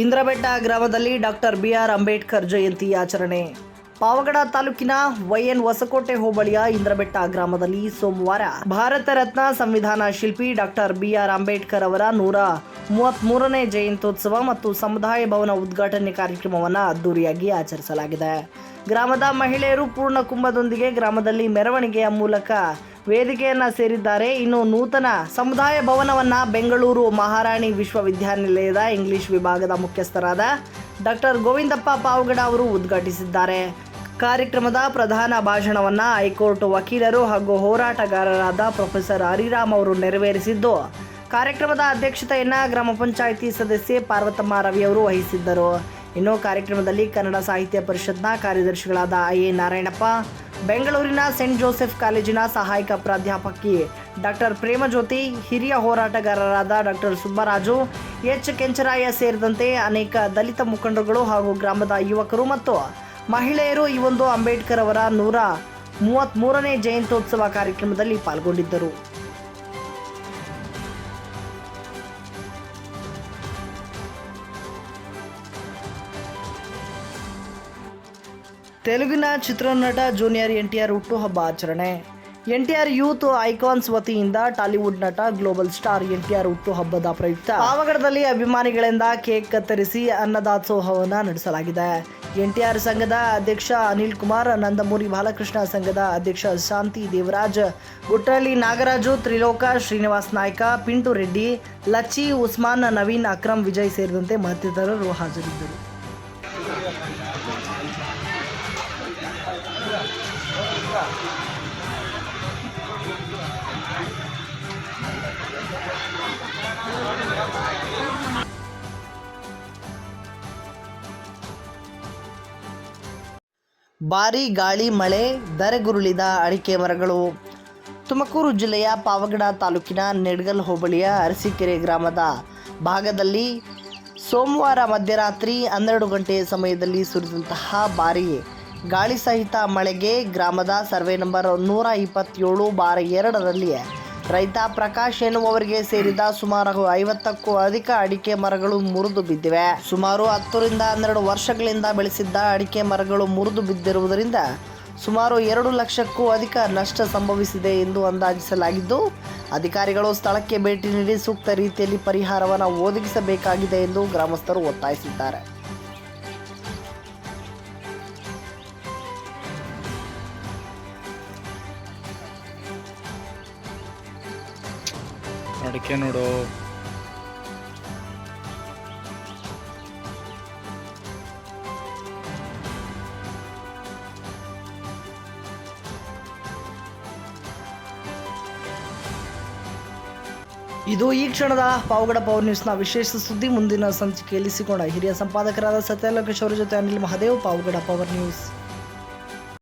ಇಂದ್ರಬೆಟ್ಟ ಗ್ರಾಮದಲ್ಲಿ doctor B R Ambedkar Jayanti ಆಚರಣೆ. ಪಾವಗಡ ತಾಲೂಕಿನ ವೈಎನ್ ಹೊಸಕೋಟೆ ಹೋಬಳಿಯ ಇಂದ್ರಬೆಟ್ಟ ಗ್ರಾಮದಲ್ಲಿ ಸೋಮವಾರ ಭಾರತ ರತ್ನ ಸಂವಿಧಾನ ಶಿಲ್ಪಿ ಡಾಕ್ಟರ್ ಬಿಆರ್ ಅಂಬೇಡ್ಕರ್ ಅವರ ನೂರ ಮೂವತ್ಮೂರನೇ ಜಯಂತ್ಯೋತ್ಸವ ಮತ್ತು ಸಮುದಾಯ ಭವನ ಉದ್ಘಾಟನೆ ಕಾರ್ಯಕ್ರಮವನ್ನು ಅದ್ದೂರಿಯಾಗಿ ಆಚರಿಸಲಾಗಿದೆ. ಗ್ರಾಮದ ಮಹಿಳೆಯರು ಪೂರ್ಣ ಕುಂಭದೊಂದಿಗೆ ಗ್ರಾಮದಲ್ಲಿ ಮೆರವಣಿಗೆಯ ಮೂಲಕ ವೇದಿಕೆಯನ್ನ ಸೇರಿದ್ದಾರೆ. ಇನ್ನು ನೂತನ ಸಮುದಾಯ ಭವನವನ್ನ ಬೆಂಗಳೂರು ಮಹಾರಾಣಿ ವಿಶ್ವವಿದ್ಯಾನಿಲಯದ ಇಂಗ್ಲಿಷ್ ವಿಭಾಗದ ಮುಖ್ಯಸ್ಥರಾದ ಡಾಕ್ಟರ್ ಗೋವಿಂದಪ್ಪ ಪಾವಗಡ ಅವರು ಉದ್ಘಾಟಿಸಿದ್ದಾರೆ. ಕಾರ್ಯಕ್ರಮದ ಪ್ರಧಾನ ಭಾಷಣವನ್ನು ಹೈಕೋರ್ಟ್ ವಕೀಲರು ಹಾಗೂ ಹೋರಾಟಗಾರರಾದ ಪ್ರೊಫೆಸರ್ ಹರಿರಾಮ್ ಅವರು ನೆರವೇರಿಸಿದ್ದು, ಕಾರ್ಯಕ್ರಮದ ಅಧ್ಯಕ್ಷತೆಯನ್ನು ಗ್ರಾಮ ಪಂಚಾಯಿತಿ ಸದಸ್ಯೆ ಪಾರ್ವತಮ್ಮ ರವಿ ಅವರು ವಹಿಸಿದ್ದರು. ಇನ್ನು ಕಾರ್ಯಕ್ರಮದಲ್ಲಿ ಕನ್ನಡ ಸಾಹಿತ್ಯ ಪರಿಷತ್ನ ಕಾರ್ಯದರ್ಶಿಗಳಾದ ಐ ಎ ನಾರಾಯಣಪ್ಪ ಬೆಂಗಳೂರಿನ ಸೆಂಟ್ ಜೋಸೆಫ್ ಕಾಲೇಜಿನ ಸಹಾಯಕ ಪ್ರಾಧ್ಯಾಪಕಿ ಡಾಕ್ಟರ್ ಪ್ರೇಮಜ್ಯೋತಿ, ಹಿರಿಯ ಹೋರಾಟಗಾರರಾದ ಡಾಕ್ಟರ್ ಸುಬ್ಬರಾಜು, ಎಚ್ ಕೆಂಚರಾಯ ಸೇರಿದಂತೆ ಅನೇಕ ದಲಿತ ಮುಖಂಡರುಗಳು ಹಾಗೂ ಗ್ರಾಮದ ಯುವಕರು ಮತ್ತು ಮಹಿಳೆಯರು ಈ ಒಂದು ಅಂಬೇಡ್ಕರ್ ಅವರ ನೂರ ಮೂವತ್ತ್ಮೂರನೇ ಜಯಂತ್ಯೋತ್ಸವ ಕಾರ್ಯಕ್ರಮದಲ್ಲಿ ಪಾಲ್ಗೊಂಡಿದ್ದರು. ತೆಲುಗಿನ ಚಿತ್ರನಟ ಜೂನಿಯರ್ ಎನ್ ಟಿ ಆರ್ ಹುಟ್ಟುಹಬ್ಬ ಆಚರಣೆ. N T R youth icons ವತಿಯಿಂದ ಟಾಲಿವುಡ್ ನಟ, global star N T R ಹುಟ್ಟುಹಬ್ಬದ ಪ್ರಯುಕ್ತ. ಪಾವಗಡದಲ್ಲಿ ಅಭಿಮಾನಿಗಳಿಂದ ಕೇಕ್ ಕತ್ತರಿಸಿ ಅನ್ನದಾಸೋಹವನ್ನು ನಡೆಸಲಾಗಿದೆ. ಎನ್ ಟಿ ಆರ್ ಸಂಘದ ಅಧ್ಯಕ್ಷ ಅನಿಲ್ ಕುಮಾರ್, ನಂದಮೂರಿ ಬಾಲಕೃಷ್ಣ ಸಂಘದ ಅಧ್ಯಕ್ಷ ಶಾಂತಿ ದೇವರಾಜ್ ಗುಟ್ರಳ್ಳಿ ನಾಗರಾಜು, ತ್ರಿಲೋಕ ಶ್ರೀನಿವಾಸ್ ನಾಯ್ಕ, ಪಿಂಟು ರೆಡ್ಡಿ, ಲಚ್ಚಿ ಉಸ್ಮಾನ್, ನವೀನ್ ಅಕ್ರಮ್, ವಿಜಯ್ ಸೇರಿದಂತೆ ಮತ್ತಿತರರು ಹಾಜರಿದ್ದರು. ಭಾರೀ ಗಾಳಿ, ಮಳೆ, ಧರೆಗುರುಳಿದ ಅಡಿಕೆ ಮರಗಳು. ತುಮಕೂರು ಜಿಲ್ಲೆಯ ಪಾವಗಡ ತಾಲೂಕಿನ ನೆಡ್ಗಲ್ ಹೋಬಳಿಯ ಅರಸೀಕೆರೆ ಗ್ರಾಮದ ಭಾಗದಲ್ಲಿ ಸೋಮವಾರ ಮಧ್ಯರಾತ್ರಿ ಹನ್ನೆರಡು ಗಂಟೆ ಸಮಯದಲ್ಲಿ ಸುರಿದಂತಹ ಭಾರೀ ಗಾಳಿ ಸಹಿತ ಮಳೆಗೆ ಗ್ರಾಮದ ಸರ್ವೆ ನಂಬರ್ ನೂರ ಇಪ್ಪತ್ತೇಳು ಬಾರ ಎರಡರಲ್ಲಿ ರೈತ ಪ್ರಕಾಶ್ ಎನ್ನುವವರಿಗೆ ಸೇರಿದ ಸುಮಾರು ಐವತ್ತಕ್ಕೂ ಅಧಿಕ ಅಡಿಕೆ ಮರಗಳು ಮುರಿದು ಬಿದ್ದಿವೆ. ಸುಮಾರು ಹತ್ತರಿಂದ ಹನ್ನೆರಡು ವರ್ಷಗಳಿಂದ ಬೆಳೆಸಿದ್ದ ಅಡಿಕೆ ಮರಗಳು ಮುರಿದು ಬಿದ್ದಿರುವುದರಿಂದ ಸುಮಾರು ಎರಡು ಲಕ್ಷಕ್ಕೂ ಅಧಿಕ ನಷ್ಟ ಸಂಭವಿಸಿದೆ ಎಂದು ಅಂದಾಜಿಸಲಾಗಿದ್ದು, ಅಧಿಕಾರಿಗಳು ಸ್ಥಳಕ್ಕೆ ಭೇಟಿ ನೀಡಿ ಸೂಕ್ತ ರೀತಿಯಲ್ಲಿ ಪರಿಹಾರವನ್ನು ಒದಗಿಸಬೇಕಾಗಿದೆ ಎಂದು ಗ್ರಾಮಸ್ಥರು ಒತ್ತಾಯಿಸಿದ್ದಾರೆ. ಅಡಿಕೆ ನೋಡು. ಇದು ಈ ಕ್ಷಣದ ಪಾವಗಡ ಪವರ್ ನ್ಯೂಸ್ನ ವಿಶೇಷ ಸುದ್ದಿ ಮುಂದಿನ ಸಂಚಿಕೆಯಲ್ಲಿ ಸಿಗೋಣ. ಹಿರಿಯ ಸಂಪಾದಕರಾದ ಸತ್ಯ ಲೋಕೇಶ್ ಅವರ ಜೊತೆ ಅನಿಲ್ ಮಹಾದೇವ್, ಪಾವಗಡ ಪವರ್ ನ್ಯೂಸ್.